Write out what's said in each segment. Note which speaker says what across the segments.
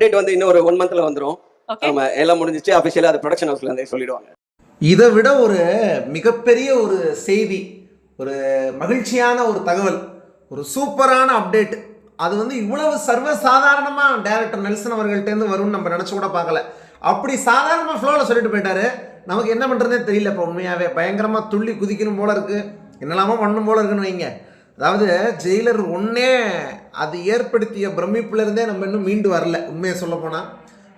Speaker 1: Update வந்து இன்னும் ஒரு ஒன் மந்த்ல வந்துரும்.
Speaker 2: ஓகே
Speaker 1: நம்ம எல்லாம் முடிஞ்சிச்சு அபிஷியலா அது ப்ரொடக்ஷன் ஹவுஸ்ல இருந்தே சொல்லிடுவாங்க.
Speaker 3: இதை விட ஒரு மிகப்பெரிய ஒரு செய்தி ஒரு மகிழ்ச்சியான ஒரு தகவல் ஒரு சூப்பரான அப்டேட் அது வந்து இவ்வளவு சர்வசாதாரணமாக டேரக்டர் நெல்சன் அவர்கள்ட்டேருந்து வரும்னு நம்ம நினச்சி கூட பார்க்கல. அப்படி சாதாரணமாக ஃப்ளோவில் சொல்லிட்டு போயிட்டாரு. நமக்கு என்ன பண்ணுறதே தெரியல இப்போ உண்மையாகவே பயங்கரமாக துள்ளி குதிக்கணும் போல இருக்குது என்னெல்லாமோ பண்ணணும் போல இருக்குன்னு வைங்க. அதாவது ஜெயிலர் ஒன்றே அது ஏற்படுத்திய பிரமிப்புலேருந்தே நம்ம இன்னும் மீண்டு வரல உண்மையை சொல்ல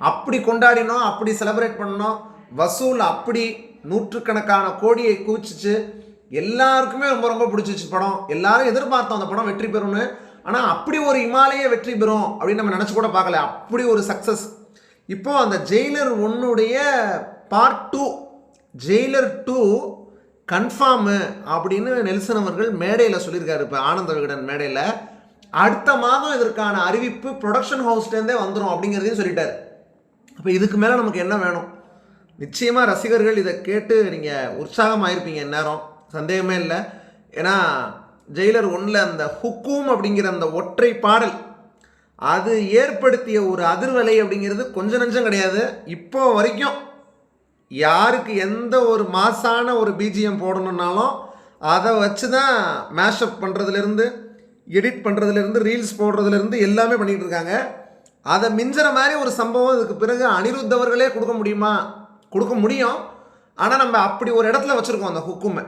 Speaker 3: அப்படி கொண்டாடினோம் அப்படி செலிப்ரேட் பண்ணோம். வசூல் அப்படி நூற்றுக்கணக்கான கோடியை கூச்சிச்சு. எல்லாருக்குமே ரொம்ப ரொம்ப பிடிச்சிச்சு படம். எல்லாரும் எதிர்பார்த்தோம் அந்த படம் வெற்றி பெறும்னு. ஆனால் அப்படி ஒரு இமாலய வெற்றி பெறும் அப்படின்னு நம்ம நினச்சி கூட பார்க்கல. அப்படி ஒரு சக்ஸஸ் இப்போ அந்த Jailer ஒன்னுடைய part two Jailer two confirm அப்படின்னு நெல்சன் அவர்கள் மேடையில் சொல்லியிருக்காரு இப்போ ஆனந்த விகடன் மேடையில். அடுத்த மாதம் இதற்கான அறிவிப்பு ப்ரொடக்ஷன் ஹவுஸ்லேருந்தே வந்துடும் அப்படிங்கிறதையும் சொல்லிட்டார். அப்போ இதுக்கு மேலே நமக்கு என்ன வேணும்? நிச்சயமாக ரசிகர்கள் இதை கேட்டு நீங்கள் உற்சாகமாயிருப்பீங்க இந்நேரம். சந்தேகமே இல்லை. ஏன்னா ஜெயிலர் ஒன்றில் அந்த ஹுக்கூம் அப்படிங்கிற அந்த ஒற்றை பாடல் அது ஏற்படுத்திய ஒரு அதிர்வலை அப்படிங்கிறது கொஞ்சம் நஞ்சம் கிடையாது. இப்போ வரைக்கும் யாருக்கு எந்த ஒரு மாசான ஒரு பிஜிஎம் போடணுன்னாலும் அதை வச்சு தான் மேஷப் பண்ணுறதுலேருந்து எடிட் பண்ணுறதுலேருந்து ரீல்ஸ் போடுறதுலேருந்து எல்லாமே பண்ணிகிட்டு இருக்காங்க. அதை மிஞ்சுற மாதிரி ஒரு சம்பவம் இதுக்கு பிறகு அனிருத் அவர்களே கொடுக்க முடியுமா? கொடுக்க முடியும். ஆனால் நம்ம அப்படி ஒரு இடத்துல வச்சுருக்கோம் அந்த ஹுக்குமை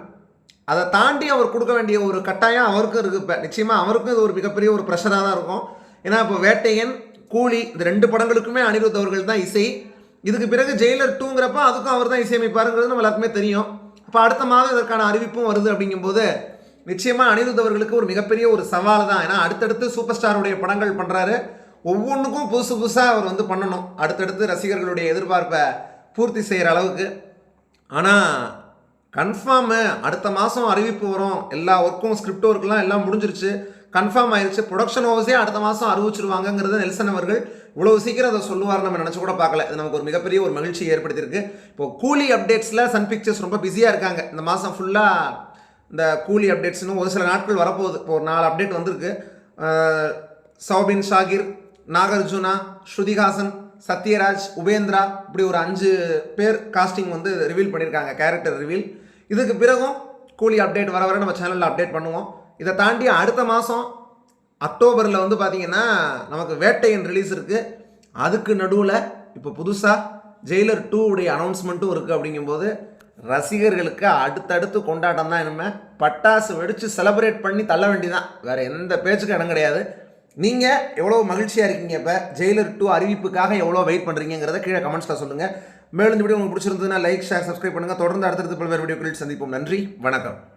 Speaker 3: அதை தாண்டி அவர் கொடுக்க வேண்டிய ஒரு கட்டாயம் அவருக்கும் இருக்குது இப்போ. நிச்சயமாக அவருக்கும் இது ஒரு மிகப்பெரிய ஒரு ப்ரெஷராக தான் இருக்கும். ஏன்னா இப்போ வேட்டையன் கூலி இந்த ரெண்டு படங்களுக்குமே அனிருத் அவர்கள் தான் இசை. இதுக்கு பிறகு ஜெயிலர் டூங்கிறப்ப அதுக்கும் அவர் தான் இசையமைப்பாருங்கிறது நம்ம எல்லாருக்குமே தெரியும். அப்போ அடுத்த மாதம் இதற்கான அறிவிப்பும் வருது அப்படிங்கும்போது நிச்சயமாக அனிருத் அவர்களுக்கு ஒரு மிகப்பெரிய ஒரு சவால் தான். ஏன்னா அடுத்தடுத்து சூப்பர் ஸ்டாருடைய படங்கள் பண்ணுறாரு ஒவ்வொன்றுக்கும் புதுசு புதுசாக அவர் வந்து பண்ணணும். அடுத்தடுத்து ரசிகர்களுடைய எதிர்பார்ப்பை பூர்த்தி செய்கிற அளவுக்கு. ஆனால் கன்ஃபார்மு அடுத்த மாதம் அறிவிப்பு வரும். எல்லா ஒர்க்கும் ஸ்கிரிப்ட் ஒர்க்லாம் எல்லாம் முடிஞ்சிருச்சு. கன்ஃபார்ம் ஆயிடுச்சு ப்ரொடக்ஷன் ஹவுஸே அடுத்த மாதம் அறிவிச்சிருவாங்கங்கிறது நெல்சன் அவர்கள் இவ்வளவு சீக்கிரம் அதை சொல்லுவார் நம்ம நினச்சி கூட பார்க்கல. இது நமக்கு ஒரு மிகப்பெரிய ஒரு மகிழ்ச்சியை ஏற்படுத்தியிருக்கு. இப்போ கூலி அப்டேட்ஸில் சன் பிக்சர்ஸ் ரொம்ப பிஸியாக இருக்காங்க. இந்த மாதம் ஃபுல்லாக இந்த கூலி அப்டேட்ஸ்னு ஒரு சில நாட்கள் வரப்போகுது. இப்போ ஒரு நாலு அப்டேட் வந்திருக்கு. சௌபின் ஷாகிர் நாகார்ஜுனா ஸ்ருதிஹாசன் சத்யராஜ் உபேந்திரா இப்படி ஒரு அஞ்சு பேர் காஸ்டிங் வந்து ரிவீல் பண்ணியிருக்காங்க. கேரக்டர் ரிவீல் இதுக்கு பிறகும் கூலி அப்டேட் வர வர நம்ம சேனலில் அப்டேட் பண்ணுவோம். இதை தாண்டி அடுத்த மாதம் அக்டோபரில் வந்து பார்த்திங்கன்னா நமக்கு வேட்டையன் ரிலீஸ் இருக்குது அதுக்கு நடுவில் இப்போ புதுசாக ஜெயிலர் டூ உடைய அனௌன்ஸ்மெண்ட்டும் இருக்குது அப்படிங்கும்போது ரசிகர்களுக்கு அடுத்தடுத்து கொண்டாட்டம் தான் இனிமே. பட்டாசு வெடித்து செலப்ரேட் பண்ணி தள்ள வேண்டியதான் வேறு எந்த பேச்சுக்கும் இடம் கிடையாது. நீங்கள் எவ்வளோ மகிழ்ச்சியாக இருக்கீங்க இப்போ? ஜெயிலர் டூ அறிவிப்புக்காக எவ்வளோ வெயிட் பண்ணுறீங்கிறத கீழே கமெண்ட்ஸில் சொல்லுங்கள் மேலும் இந்த வீடியோ உங்களுக்கு பிடிச்சிருந்ததுன்னா லைக் ஷேர் சப்ஸ்கிரைப் பண்ணுங்கள் தொடர்ந்து அடுத்தடுத்து பல்வேறு வீடியோக்களில் சந்திப்போம். நன்றி. வணக்கம்.